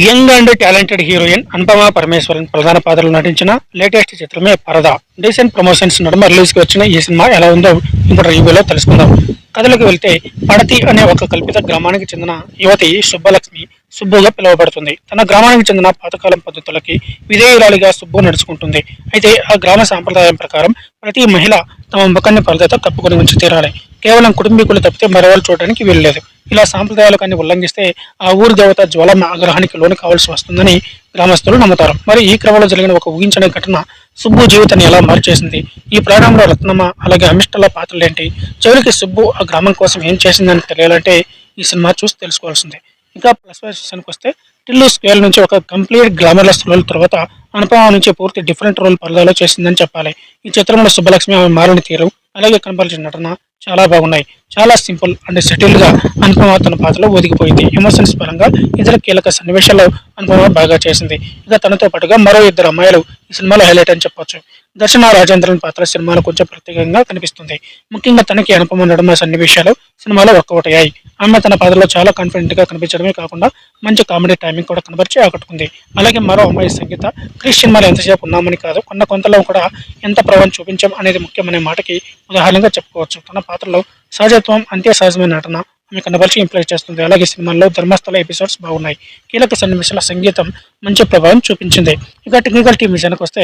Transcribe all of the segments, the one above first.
Young and talented heroine Anupama Parameswaran ప్రధాన పాత్రలో నటించిన లేటెస్ట్ చిత్రమే పరదా. డీసెంట్ ప్రమోషన్స్ నడుమ రిలీజ్కి వచ్చిన ఈ సినిమా ఎలా ఉందో ఇప్పుడు రివ్యూలో తెలుసుకుందాం. కథలకు వెళ్తే పడతి అనే ఒక కల్పిత గ్రామానికి చెందిన యువతి సుబ్బలక్ష్మి సుబ్బుగా పిలువబడుతుంది. తన గ్రామానికి చెందిన పాతకాలం పద్ధతులకి విధేయురాలిగా సుబ్బు నడుచుకుంటుంది. అయితే ఆ గ్రామ సాంప్రదాయం ప్రకారం ప్రతి మహిళ తమ ముఖాన్ని పరదతో కప్పుకొని ఉంచి తీరాలి. కేవలం కుటుంబీకులు తప్పితే మరెవరు చూడడానికి వీల్లేదు. ఇలా సాంప్రదాయాలు కానీ ఉల్లంఘిస్తే ఆ ఊరి దేవత జ్వలమ ఆగ్రహానికి లోను కావాల్సి వస్తుందని గ్రామస్తులు నమ్ముతారు. మరి ఈ క్రమంలో జరిగిన ఒక ఊహించని ఘటన సుబ్బు జీవితాన్ని ఎలా మార్చేసింది? ఈ ప్రాణంలో రత్నమ్మ అలాగే అమిష్టల పాత్రలు ఏంటి చివరికి సుబ్బు ఆ గ్రామం కోసం ఏం చేసిందని తెలియాలంటే ఈ సినిమా చూసి తెలుసుకోవాల్సిందే. ఇంకా ప్లస్ విషయానికి వస్తే టిల్లు స్కేల్ నుంచి ఒక కంప్లీట్ గ్లామర్లెస్ రోల్ తర్వాత అనుపమ నుంచి పూర్తి డిఫరెంట్ రోల్ పరదాలో చేసిందని చెప్పాలి. ఈ చిత్రంలో సుబ్బలక్ష్మి ఆమె మారిన తీరు అలాగే కనపరిచిన నటన చాలా బాగున్నాయి. చాలా సింపుల్ అండ్ సెటిల్గా అనుపమ తన పాత్రలో ఒదిగిపోయింది. ఎమోషన్స్ పరంగా ఇతర కీలక సన్నివేశాల్లో అనుపమ బాగా చేసింది. ఇక తనతో పాటుగా మరో ఇద్దరు అమ్మాయిలు ఈ సినిమాలో హైలైట్ అని చెప్పొచ్చు. దర్శన రాజేంద్రన్ పాత్ర సినిమాలో కొంచెం ప్రత్యేకంగా కనిపిస్తుంది. ముఖ్యంగా తనకి అనుపమ నడుమ సన్నివేశాలు సినిమాలో వర్కౌట్ అయ్యాయి. ఆమె తన పాత్రలో చాలా కాన్ఫిడెంట్గా కనిపించడమే కాకుండా మంచి కామెడీ టైమింగ్ కూడా కనబరిచి ఆకట్టుకుంది. అలాగే మరో అమ్మాయి సంగీత క్రిష్ సినిమాలో ఎంతసేపు ఉన్నామని కాదు కొన్న కొంతలో కూడా ఎంత ప్రభావం చూపించాం అనేది ముఖ్యమనే మాటకి ఉదాహరణగా చెప్పుకోవచ్చు. తన పాత్రలో సహజత్వం అంతే సహజమైన నటన ఆమె కనబరిచి ఇంప్లై చేస్తుంది. అలాగే సినిమాల్లో ధర్మస్థల ఎపిసోడ్స్ బాగున్నాయి. కీలక సన్నివేశాల సంగీతం మంచి ప్రభావం చూపించింది. ఇక టెక్నికల్ టీం విషయానికి వస్తే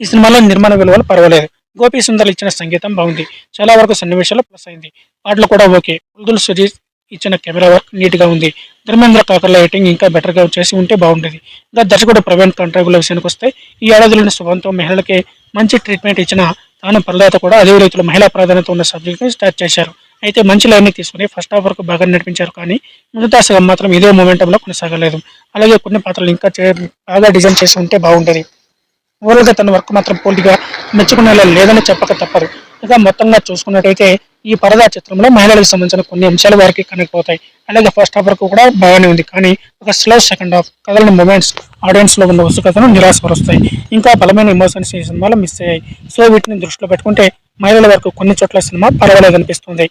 ఈ సినిమాలో నిర్మాణ విలువలు పర్వాలేదు. గోపి సుందర్ ఇచ్చిన సంగీతం బాగుంది. చాలా వరకు సన్నివేశాలు ప్లస్ అయింది. పాటలు కూడా ఓకే. ఉల్దుల్ సుజీత్ ఇచ్చిన కెమెరా వర్క్ నీట్గా ఉంది. ధర్మేంద్ర కాకర్ల ఎడిటింగ్ ఇంకా బెటర్గా చేసి ఉంటే బాగుండేది. ఇంకా దర్శకుడు ప్రవీణ్ కంట్రాగుల విషయానికి వస్తే ఈ ఏడాదిలోని శుభంతో మహిళలకే మంచి ట్రీట్మెంట్ ఇచ్చిన తాను ప్రదాత కూడా అదే రీతిలో మహిళా ప్రాధాన్యత ఉన్న సబ్జెక్ట్ని స్టార్ట్ చేశారు. అయితే మంచి లైన్ని తీసుకుని ఫస్ట్ హాఫ్ వరకు బాగా నడిపించారు కానీ మిగతా సగం మాత్రం ఇదే మూమెంటంలో కొనసాగలేదు. అలాగే కొన్ని పాత్రలు ఇంకా చే- బాగా డిజైన్ చేసి ఉంటే బాగుంటుంది ఓవరాల్గా తన వర్క్ మాత్రం పూర్తిగా మెచ్చుకునేలా లేదని చెప్పక తప్పదు. ఇక మొత్తంగా చూసుకున్నట్టయితే ఈ పరదా చిత్రంలో మహిళలకు సంబంధించిన కొన్ని అంశాలు వారికి కనెక్ట్ అవుతాయి. అలాగే ఫస్ట్ హాఫ్ వరకు కూడా బాగానే ఉంది. కానీ ఒక స్లో సెకండ్ హాఫ్ కదలని మూమెంట్స్ ఆడియన్స్లో ఉన్న ఉత్సుకతను నిరాశపరుస్తాయి. ఇంకా బలమైన ఎమోషన్స్ ఈ సినిమాలో మిస్ అయ్యాయి. సో వీటిని దృష్టిలో పెట్టుకుంటే మహిళల వరకు కొన్ని చోట్ల సినిమా పర్వాలేదనిపిస్తుంది.